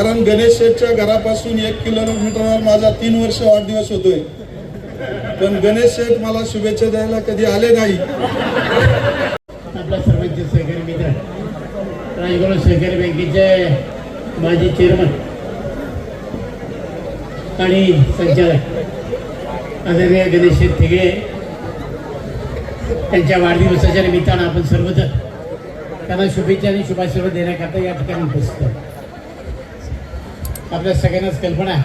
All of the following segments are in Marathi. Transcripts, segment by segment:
कारण गणेश शेठच्या घरापासून एक किलोमीटरवर माझा तीन वर्ष वाढदिवस होतोय. पण गणेश शेठ मला शुभेच्छा द्यायला कधी आले नाही. आपल्या सर्वांचे सहकारी मित्र राजगुरू सहकारी बँकेचे माजी चेअरमन आणि संचालक आदरणीय गणेश थिगे त्यांच्या वाढदिवसाच्या निमित्तानं आपण सर्वजण त्यांना शुभेच्छा आणि शुभाशीर्वाद देण्याकरता या ठिकाणी उपस्थित आहोत. आपल्या सगळ्यांनाच कल्पना आहे.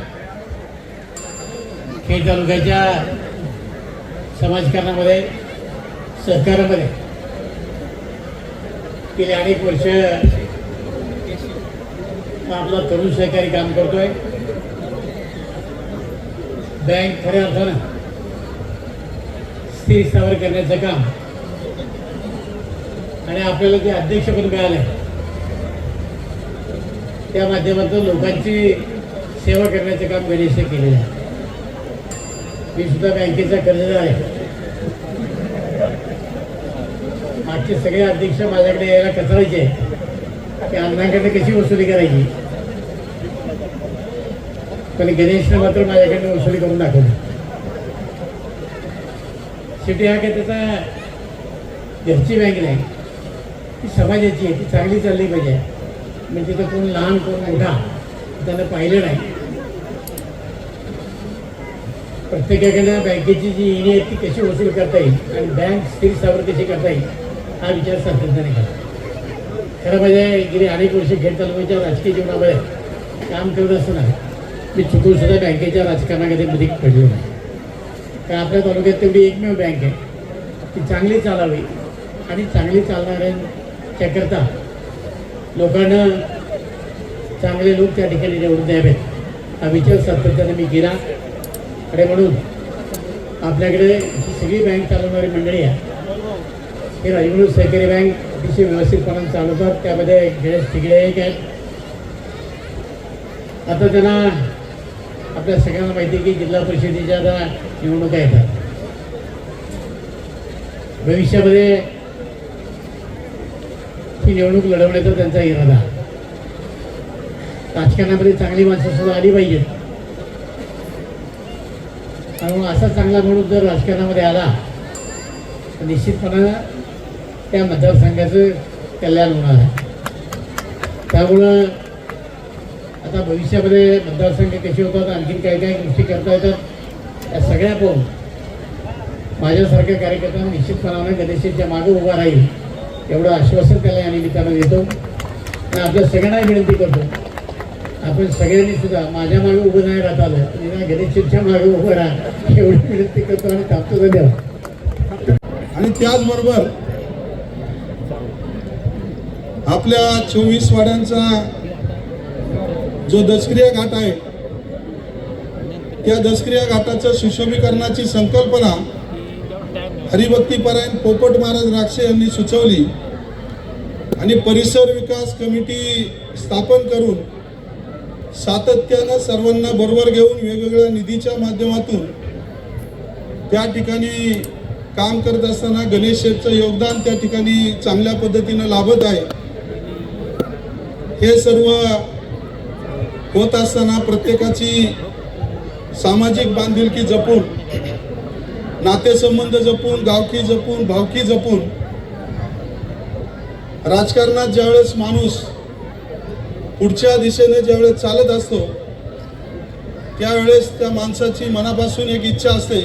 खेड तालुक्याच्या समाजकारणामध्ये सहकारामध्ये गेली अनेक वर्ष आपला तरुण सहकारी काम करतोय. बँक खऱ्या अर्थानं स्थिर स्थावर करण्याचं काम. आणि आपल्याला जे अध्यक्षपद मिळालं. त्या माध्यमातून लोकांची सेवा करण्याचं काम गणेशने केलेलं आहे. मी सुद्धा बँकेचा कर्जदार आहे. मागचे सगळे अध्यक्ष माझ्याकडे यायला कचरायचे की अण्णांकडे कशी वसुली करायची? पण गणेशनं मात्र माझ्याकडनं वसुली करून दाखवली. शेवटी हा काय त्याचा घरची बँक नाही. ती समाजाची आहे. ती चांगली चालली पाहिजे. म्हणजे तो कोण लहान कोण मोठा त्यानं पाहिलं नाही. प्रत्येकाकडे बँकेची जी येणी आहे ती कशी वसूल करता येईल? आणि बँक स्थिर स्थावर कशी करता येईल? हा विचार सातत्याने करा. खरं म्हणजे गेली अनेक वर्ष घेत तालुक्याच्या राजकीय जीवनामध्ये काम करत असताना मी चुकून सुद्धा बँकेच्या राजकारणामध्ये मध्ये पडलो नाही. कारण आपल्या तालुक्यात तेवढी एकमेव बँक आहे. ती चांगली चालावी आणि चांगली चालणाऱ्यांच्याकरता लोकांना चांगले लोक त्या ठिकाणी निवडून द्यावेत. हा विचार सातत्याने मी केला. आणि म्हणून आपल्याकडे ही सगळी बँक चालवणारी मंडळी आहे हे राजगुरू सहकारी बँक अतिशय व्यवस्थितपणे चालवतात. त्यामध्ये गणेश तिकडे एक आहेत. आता त्यांना आपल्या सगळ्यांना माहिती आहे की जिल्हा परिषदेच्या आता निवडणुका येतात. भविष्यामध्ये ही निवडणूक लढवण्याचा त्यांचा इरादा. राजकारणामध्ये चांगली माणसं सुद्धा आली पाहिजेत. त्यामुळे असा चांगला म्हणून जर राजकारणामध्ये आला तर निश्चितपणे त्या मतदारसंघाचं कल्याण होणार आहे. त्यामुळं आता भविष्यामध्ये मतदारसंघ कसे होतात आणखीन काही काही गोष्टी करता येतात या सगळ्या पाहून माझ्यासारख्या कार्यकर्त्यांना निश्चितपणानं गणेशच्या मागे उभा राहील. एवढं आश्वासन त्याला या निमित्तानं देतो. आणि आपल्या सगळ्यांना विनंती करतो. आपण सगळ्यांनी सुद्धा माझ्या मागे उभं नाही राहत आलं. निदान गणेशच्या मागे उभं राहा. एवढी विनंती करतो आणि तापतो धन्यवाद. आणि त्याचबरोबर आपल्या चोवीस वाड्यांचा जो दशक्रिया घाट आहे त्या दशक्रिया घाटाच्या सुशोभीकरणाची संकल्पना हरिभक्तीपरायण पोपट महाराज राक्षे यांनी सुचवली आणि परिसर विकास कमिटी स्थापन करून सातत्यानं सर्वांना बरोबर घेऊन वेगवेगळ्या निधीच्या माध्यमातून त्या ठिकाणी काम करत असताना गणेश शेठचं योगदान त्या ठिकाणी चांगल्या पद्धतीनं लाभत आहे. हे सर्व होत असताना प्रत्येकाची सामाजिक बांधिलकी जपून नातेसंबंध जपून गावकी जपून भावकी जपून. राजकारणात ज्यावेळेस माणूस पुढच्या दिशेने ज्यावेळेस चालत असतो त्यावेळेस त्या माणसाची मनापासून एक इच्छा असते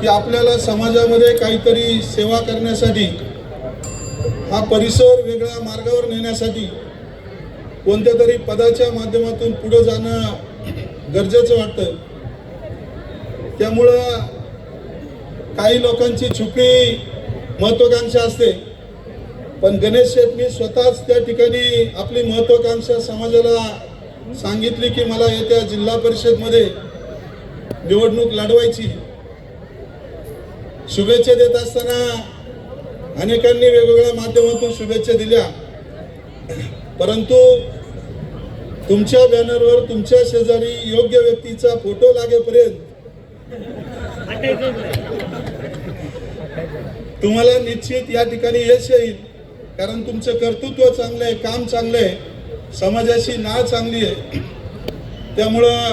की आपल्याला समाजामध्ये काहीतरी सेवा करण्यासाठी हा परिसर वेगळ्या मार्गावर नेण्यासाठी कोणत्या तरी पदाच्या माध्यमातून पुढं जाणं गरजेचं वाटतं. त्यामुळं काही लोकांची छुपी महत्वाकांक्षा असते. पण गणेश शेठनी स्वतःच त्या ठिकाणी आपली महत्वाकांक्षा समाजाला सांगितली की मला येत्या जिल्हा परिषदमध्ये निवडणूक लढवायची. शुभेच्छा देत असताना अनेकांनी वेगवेगळ्या माध्यमातून शुभेच्छा दिल्या. परंतु तुमच्या बॅनरवर तुमच्या शेजारी योग्य व्यक्तीचा फोटो लागेपर्यंत तुम्हाला निश्चित या ठिकाणी यश येईल. कारण तुमचं कर्तृत्व चांगलं आहे काम चांगलं आहे समाजाची ना चांगली आहे. त्यामुळं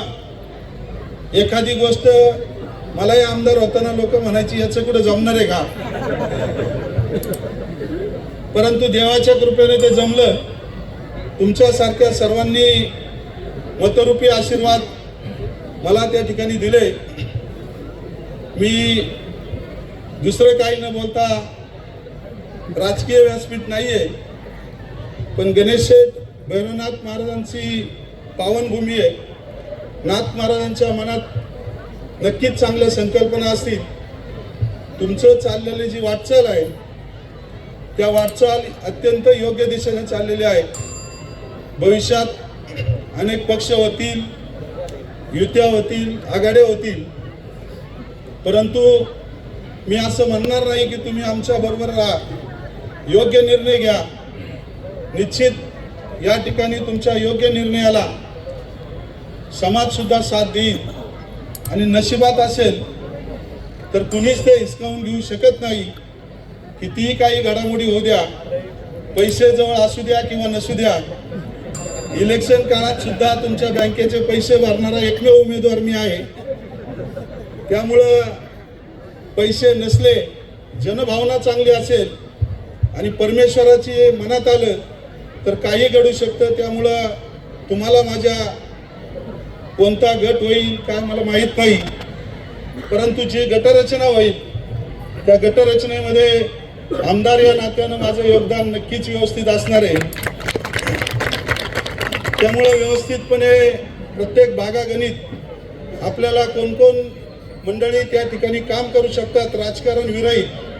एखादी गोष्ट मलाही आमदार होताना लोक म्हणायची याचं कुठं जमणार आहे का? परंतु देवाच्या कृपेने ते जमलं. तुमच्यासारख्या सर्वांनी मतरूपी आशीर्वाद मला त्या ठिकाणी दिले. मी दुसरं काही न बोलता राजकीय व्यासपीठ नाही आहे पण गणेश शेठ भैरवनाथ महाराजांची पावनभूमी आहे. नाथ महाराजांच्या मनात नक्कीच चांगल्या संकल्पना असतील. तुमचं चाललेली जी वाटचाल आहे त्या वाटचाल अत्यंत योग्य दिशेने चाललेली आहे. भविष्यात अनेक पक्ष होतील युत्या होतील आघाड्या होतील. परंतु मी असं म्हणणार नाही की तुम्ही आमच्या बरोबर राहा. योग्य निर्णय घ्या. निश्चित या ठिकाणी तुमच्या योग्य निर्णयाला समाज सुद्धा साथ देईल आणि नशिबात असेल तर कुणीच ते हिसकावून घेऊ शकत नाही. कितीही काही घडामोडी होऊ द्या पैसे जवळ असू द्या किंवा नसू द्या इलेक्शन काळात सुद्धा तुमच्या बँकेचे पैसे भरणारा एकमेव उमेदवार मी आहे. त्यामुळं पैसे नसले जनभावना चांगली असेल आणि परमेश्वराची मनात आलं तर काही घडू शकतं. त्यामुळं तुम्हाला माझ्या कोणता गट होईल काय मला माहीत नाही. परंतु जी गटरचना होईल त्या गटरचनेमध्ये आमदार या नात्यानं माझं योगदान नक्कीच व्यवस्थित असणार आहे. त्यामुळं व्यवस्थितपणे प्रत्येक भागागणित आपल्याला कोणकोण मंडळी त्या ठिकाणी काम करू शकतात राजकारण विरहित.